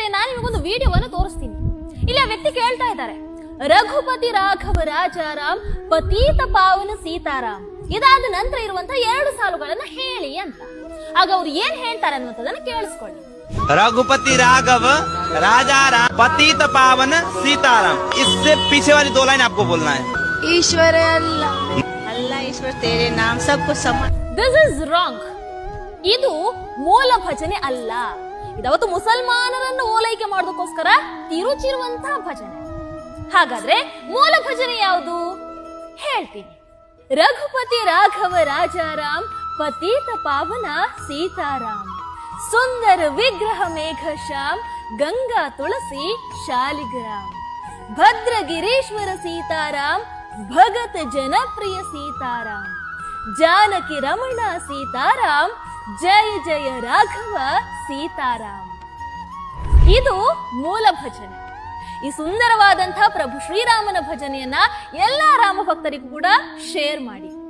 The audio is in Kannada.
ಸ್ನೇಹಿತರೆ ನಾನು ನಿಮಗೊಂದು ವಿಡಿಯೋವನ್ನು ತೋರಿಸ್ತೀನಿ ಇಲ್ಲಿ ಆ ವ್ಯಕ್ತಿ ಕೇಳ್ತಾ ಇದ್ದಾರೆ ರಘುಪತಿ ರಾಘವ ರಾಜಾರಾಮ್ ಪತೀತ ಪಾವನ ಸೀತಾರಾಮ್ ಇದಾದ ನಂತರ ಇರುವಂತಹ ಎರಡು ಸಾಲುಗಳನ್ನ ಹೇಳಿ ಅಂತ ಆಗ ಅವ್ರು ಏನ್ ಹೇಳ್ತಾರೆ ಅನ್ನುವಂಥದ್ದನ್ನ ಕೇಳಿಸ್ಕೊಳ್ಳಿ रघुपति राघव राजा राम पतित पावन सीताराम इससे पीछे वाली दो लाइन आपको बोलना है ईश्वर है अल्लाह अल्लाह ईश्वर तेरे नाम सबको समान ದಿಸ್ ಇಸ್ ರಾಂಗ್ ಇದು ಮೂಲ ಭಜನೆ ಅಲ್ಲ ಇದವತ್ತು ಮುಸಲ್ಮಾನರನ್ನು ಓಲೈಕೆ ಮಾಡೋದಕ್ಕೋಸ್ಕರ ತಿರುಚಿರುವಂತಹ ಭಜನೆ. ಹಾಗಾದ್ರೆ ಮೂಲ ಭಜನೆ ಯಾವುದು? ಹೇಳ್ತೀನಿ. ರಘುಪತಿ ರಾಘವ ರಾಜಾರಾಮ್, ಪತೀತ ಪಾವನ ಸೀತಾರಾಮ್, ಸುಂದರ ವಿಗ್ರಹ ಮೇಘ ಶ್ಯಾಮ್, ಗಂಗಾ ತುಳಸಿ ಶಾಲಿಗ್ರಾಮ್, ಭದ್ರಗಿರೀಶ್ವರ ಸೀತಾರಾಮ್, ಭಗತ್ ಜನಪ್ರಿಯ ಸೀತಾರಾಮ್, ಜಾನಕಿ ರಮಣ ಸೀತಾರಾಮ್, ಜಯ ಜಯ ರಾಘವ ಸೀತಾರಾಮ್. ಇದು ಮೂಲ ಭಜನೆ. ಈ ಸುಂದರವಾದಂತಹ ಪ್ರಭು ಶ್ರೀರಾಮನ ಭಜನೆಯನ್ನ ಎಲ್ಲಾ ರಾಮ ಭಕ್ತರಿಗೂ ಕೂಡ ಶೇರ್ ಮಾಡಿ.